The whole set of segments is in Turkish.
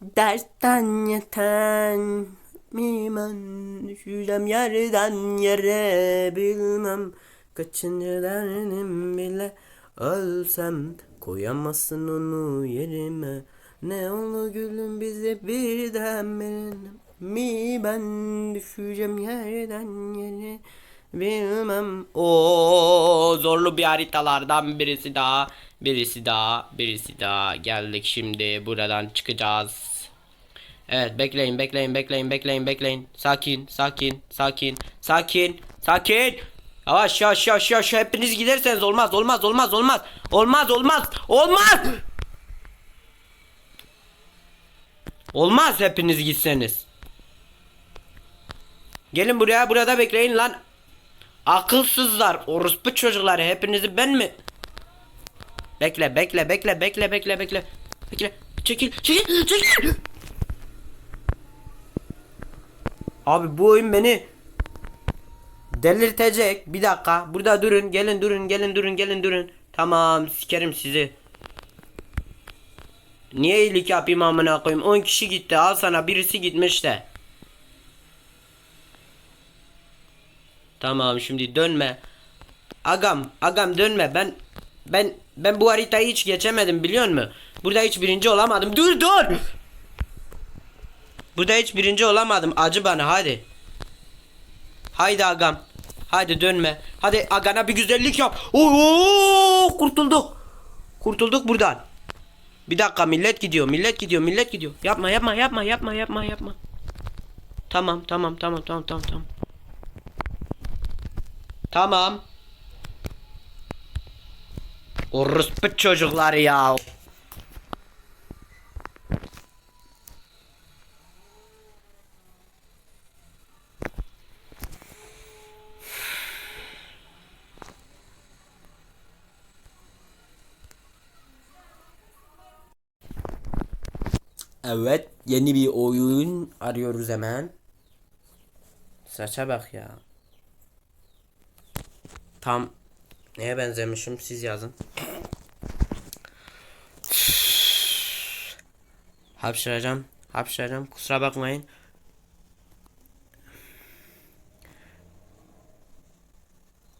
Dertten yeten mi ben düşeceğim yerden yere bilmem. Kaçıncı derdim bile ölsem koyamazsın onu yerime. Ne oldu gülüm bize birden benim. Mi ben düşeceğim yerden yere bilmem. O zorlu bir haritalardan birisi daha birisi daha birisi daha. Geldik şimdi buradan çıkacağız Evet bekleyin bekleyin bekleyin bekleyin bekleyin. Sakin sakin sakin sakin sakin. Yavaş yavaş yavaş yavaş hepiniz giderseniz olmaz olmaz olmaz olmaz. Olmaz olmaz olmaz. Olmaz hepiniz gitseniz. Gelin buraya burada bekleyin lan. Akılsızlar orospu çocukları hepinizi ben mi? Bekle bekle bekle bekle bekle bekle. Bekle çekil çekil çekil. Abi bu oyun beni delirtecek. Bir dakika. Burada durun. Gelin durun. Gelin durun. Gelin durun. Tamam. Sikerim sizi. Niye iyilik yapayım amına koyayım? 10 kişi gitti. Al sana birisi gitmiş de. Tamam şimdi dönme. Agam, agam dönme. Ben ben ben bu haritayı hiç geçemedim biliyor musun? Burada hiç birinci olamadım. Dur dur. Burada hiç birinci olamadım. Acı bana hadi. Haydi agam. Haydi dönme. Hadi agana bir güzellik yap. Oo, kurtulduk. Kurtulduk buradan. Bir dakika millet gidiyor. Millet gidiyor. Millet gidiyor. Yapma yapma yapma yapma yapma yapma. Tamam tamam tamam tamam tamam tamam. Tamam. Orospu çocukları ya. Evet, yeni bir oyun arıyoruz hemen. Saça bak ya. Tam neye benzemişim siz yazın. Hapşıracağım, hapşıracağım. Kusura bakmayın.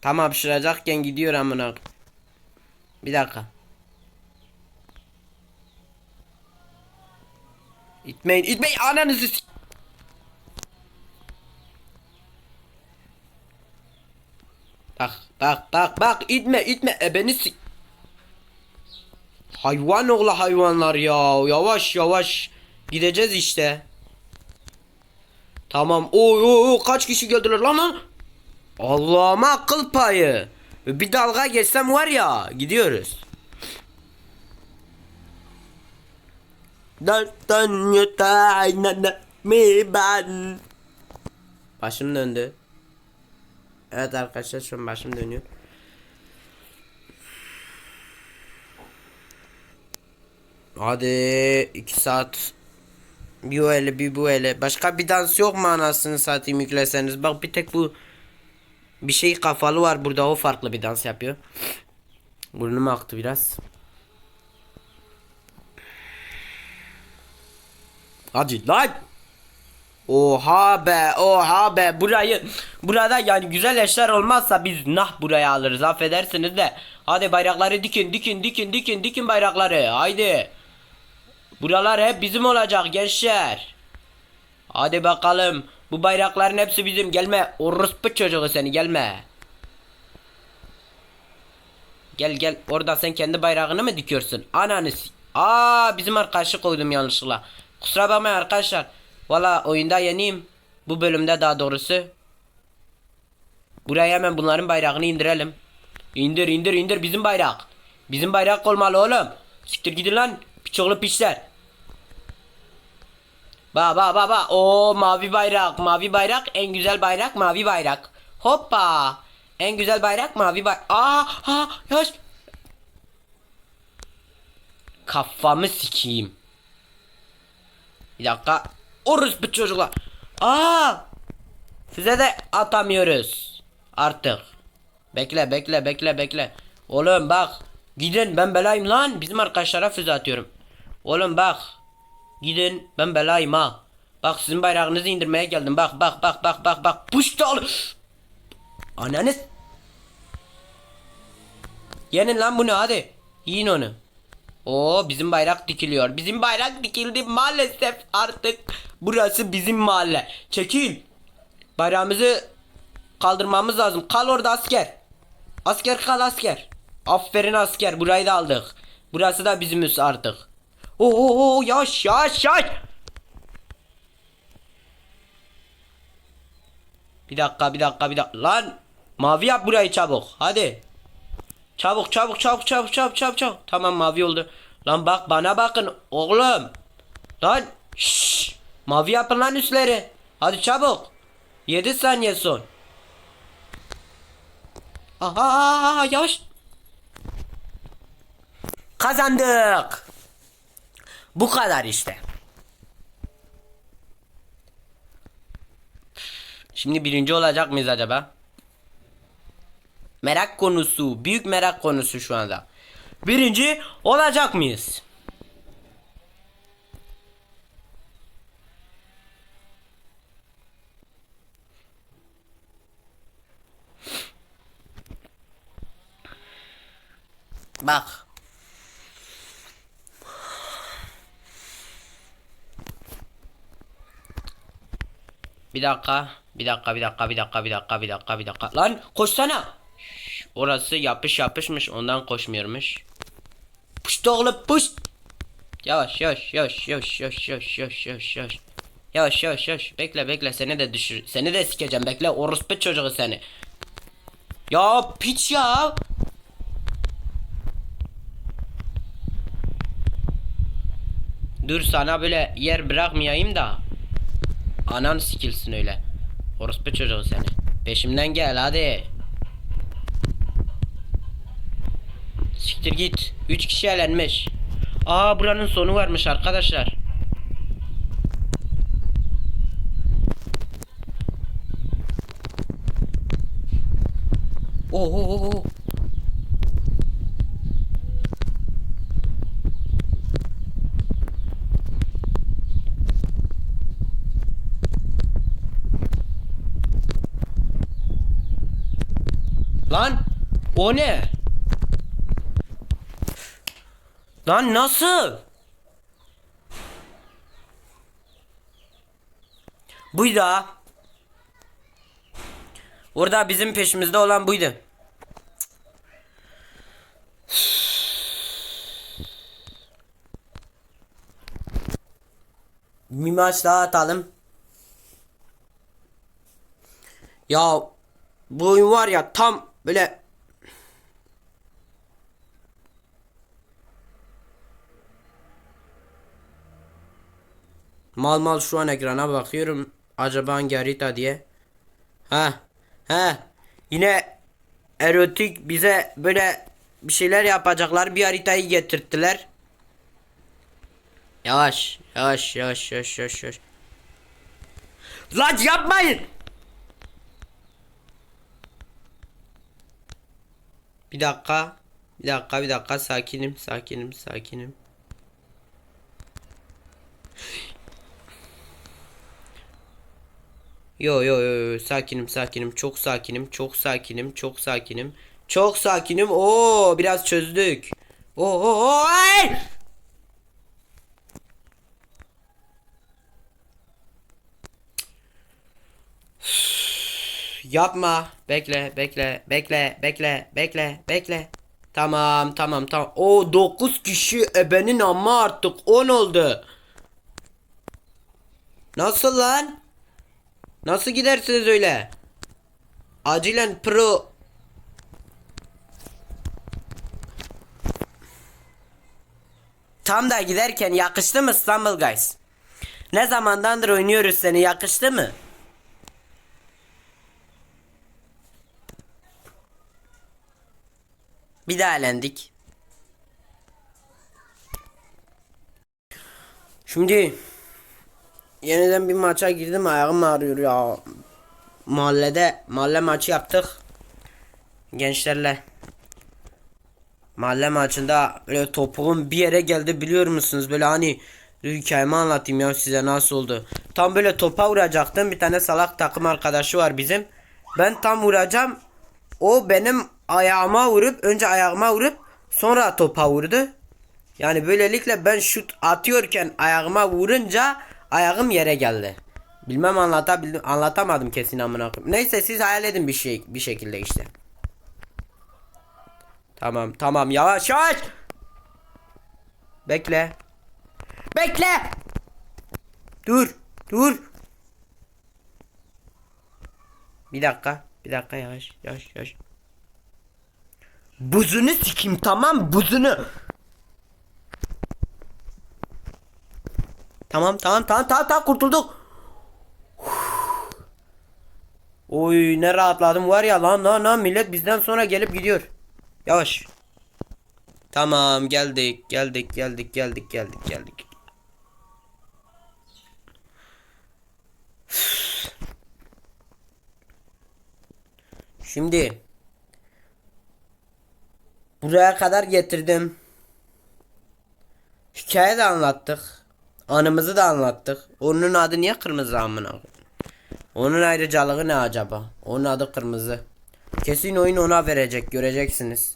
Tam hapşıracakken gidiyor amına. Bir dakika. İtmeyin, itmeyin ananızı s- Bak, bak, bak, bak, itme, itme, ebeni s- Hayvan oğlu hayvanlar ya, yavaş yavaş gideceğiz işte. Tamam, oy oy kaç kişi geldiler lan lan? Allah'ıma akıl payı. Bir dalga geçsem var ya, gidiyoruz. Dertten yeter mi ben? Başım döndü. Evet arkadaşlar şu an başım dönüyor. Hadi iki saat bir o ele bir bu ele. Başka bir dans yok mu anasını satayım yükleseniz. Bak bir tek bu bir şey kafalı var burada o farklı bir dans yapıyor. Burnum aktı biraz. Hadi. Lan. Oha be oha be. Burayı burada yani güzel eşler olmazsa biz nah buraya alırız. Affedersiniz de. Hadi bayrakları dikin dikin dikin dikin dikin bayrakları. Haydi. Buralar hep bizim olacak gençler. Hadi bakalım. Bu bayrakların hepsi bizim. Gelme orospu çocuğu seni gelme. Gel gel. Orada sen kendi bayrağını mı dikiyorsun? Ananı aa bizim arkadaşı koydum yanlışlıkla kusura bakmayın arkadaşlar Valla oyunda yeniyim. Bu bölümde daha doğrusu. Buraya hemen bunların bayrağını indirelim. İndir indir indir bizim bayrak. Bizim bayrak olmalı oğlum. Siktir gidin lan. Piçoğlu piçler. Ba ba ba ba. O mavi bayrak. Mavi bayrak en güzel bayrak mavi bayrak. Hoppa. En güzel bayrak mavi bayrak. Aa ha yaş. Kafamı sikeyim. Bir dakika. Orospu çocuklar. Aa! Size de atamıyoruz. Artık. Bekle bekle bekle bekle. Oğlum bak. Gidin ben belayım lan. Bizim arkadaşlara füze atıyorum. Oğlum bak. Gidin ben belayım ha. Bak sizin bayrağınızı indirmeye geldim. Bak bak bak bak bak bak. Puştal. Ananız. Yenin lan bunu hadi. Yiyin onu. Oo bizim bayrak dikiliyor. Bizim bayrak dikildi maalesef artık. Burası bizim mahalle. Çekil. Bayrağımızı kaldırmamız lazım. Kal orada asker. Asker kal asker. Aferin asker. Burayı da aldık. Burası da bizimiz artık. Oo, yaş yaş yaş. Bir dakika bir dakika bir dakika. Lan mavi yap burayı çabuk. Hadi. Çabuk çabuk çabuk çabuk çabuk çabuk çabuk. Tamam mavi oldu. Lan bak bana bakın oğlum. Lan şşş. Mavi yapın lan üstleri. Hadi çabuk. 7 saniye son. Aha yaş. Kazandık. Bu kadar işte. Şimdi birinci olacak mıyız acaba? Merak konusu. Büyük merak konusu şu anda. Birinci olacak mıyız? Bak. Bir dakika. Bir dakika, bir dakika, bir dakika, bir dakika, bir dakika, bir dakika. Lan koşsana. Orası yapış yapışmış ondan koşmuyormuş. Puşt oğlum puşt. Yavaş yavaş yavaş yavaş yavaş yavaş yavaş yavaş yavaş. Yavaş yavaş yavaş. Bekle bekle seni de düşür. Seni de sikeceğim bekle orospu çocuğu seni. Ya piç ya. Dur sana böyle yer bırakmayayım da. Anan sikilsin öyle. Orospu çocuğu seni. Peşimden gel hadi. Siktir git. 3 kişi elenmiş. Aa buranın sonu varmış arkadaşlar. Oo, oo, oo, oo. Lan o ne? Lan nasıl? Buydu. Orada bizim peşimizde olan buydu. Bir maç daha atalım. Ya bu oyun var ya tam böyle Mal mal şu an ekrana bakıyorum. Acaba hangi harita diye. Ha. Ha. Yine erotik bize böyle bir şeyler yapacaklar. Bir haritayı getirttiler. Yavaş. Yavaş yavaş yavaş yavaş yavaş. Lan yapmayın. Bir dakika. Bir dakika bir dakika sakinim sakinim sakinim. Yo yo yo sakinim sakinim çok sakinim çok sakinim çok sakinim çok sakinim Oo biraz çözdük. Oo ay! Yapma. Bekle, bekle, bekle, bekle, bekle, bekle. Tamam, tamam, tamam. O 9 kişi ebenin ama artık 10 oldu. Nasıl lan? Nasıl gidersiniz öyle? Acilen pro Tam da giderken yakıştı mı İstanbul Guys? Ne zamandandır oynuyoruz seni yakıştı mı? Bir daha elendik. Şimdi yeniden bir maça girdim ayağım ağrıyor ya. Mahallede mahalle maçı yaptık. Gençlerle. Mahalle maçında böyle topuğum bir yere geldi biliyor musunuz? Böyle hani hikayemi anlatayım ya size nasıl oldu. Tam böyle topa vuracaktım. Bir tane salak takım arkadaşı var bizim. Ben tam vuracağım. O benim ayağıma vurup önce ayağıma vurup sonra topa vurdu. Yani böylelikle ben şut atıyorken ayağıma vurunca ayağım yere geldi. Bilmem anlatabildim anlatamadım kesin amına koyayım. Neyse siz hayal edin bir şey bir şekilde işte. Tamam tamam yavaş yavaş. Bekle. Bekle. Dur dur. Bir dakika bir dakika yavaş yavaş yavaş. Buzunu sikim tamam buzunu. Tamam tamam tamam tamam tamam kurtulduk. Oy ne rahatladım var ya lan lan lan millet bizden sonra gelip gidiyor. Yavaş. Tamam geldik geldik geldik geldik geldik geldik. Şimdi buraya kadar getirdim. Hikaye de anlattık. Anımızı da anlattık. Onun adı niye kırmızı amına? Onun ayrıcalığı ne acaba? Onun adı kırmızı. Kesin oyun ona verecek göreceksiniz.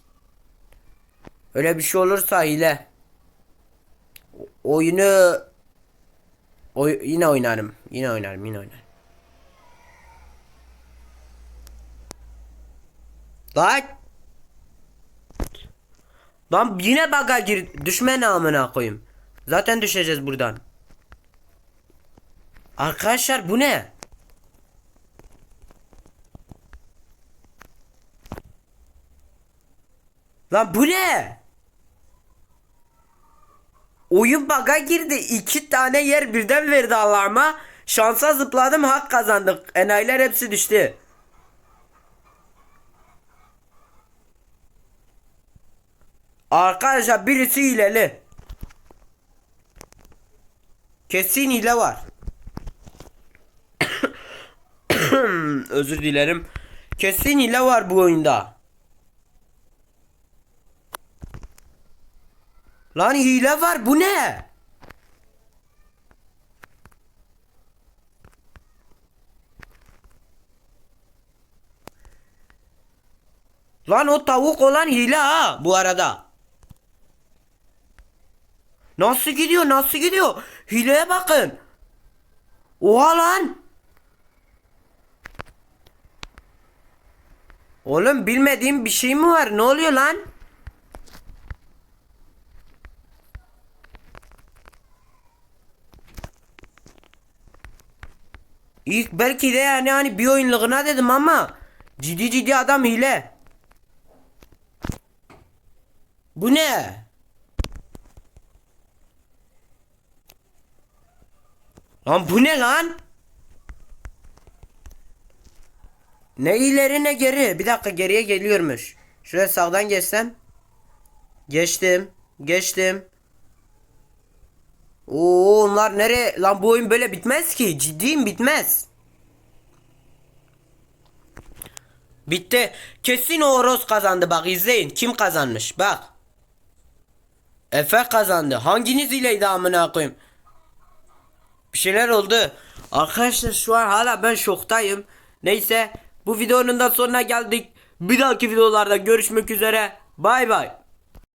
Öyle bir şey olursa hile. Oyunu Oy yine oynarım. Yine oynarım, yine oynarım. Lan! Lan yine baga gir. Düşme ne amına koyayım. Zaten düşeceğiz buradan. Arkadaşlar bu ne? Lan bu ne? Oyun baga girdi. İki tane yer birden verdi Allah'ıma. Şansa zıpladım hak kazandık. Enayiler hepsi düştü. Arkadaşlar birisi hileli. Kesin hile var. Özür dilerim. Kesin hile var bu oyunda. Lan hile var bu ne? Lan o tavuk olan hile ha bu arada. Nasıl gidiyor nasıl gidiyor? Hileye bakın. Oha lan. Oğlum bilmediğim bir şey mi var? Ne oluyor lan? İlk belki de yani hani bir oyunluğuna dedim ama ciddi ciddi adam hile. Bu ne? Lan bu ne lan? Ne ileri ne geri. Bir dakika geriye geliyormuş. Şuraya sağdan geçsem. Geçtim. Geçtim. Oo onlar nere? Lan bu oyun böyle bitmez ki. Ciddiyim bitmez. Bitti. Kesin o horoz kazandı bak izleyin. Kim kazanmış bak. Efe kazandı. Hanginiz ileydi amına koyayım? Bir şeyler oldu. Arkadaşlar şu an hala ben şoktayım. Neyse bu videonun da sonuna geldik. Bir dahaki videolarda görüşmek üzere. Bay bay.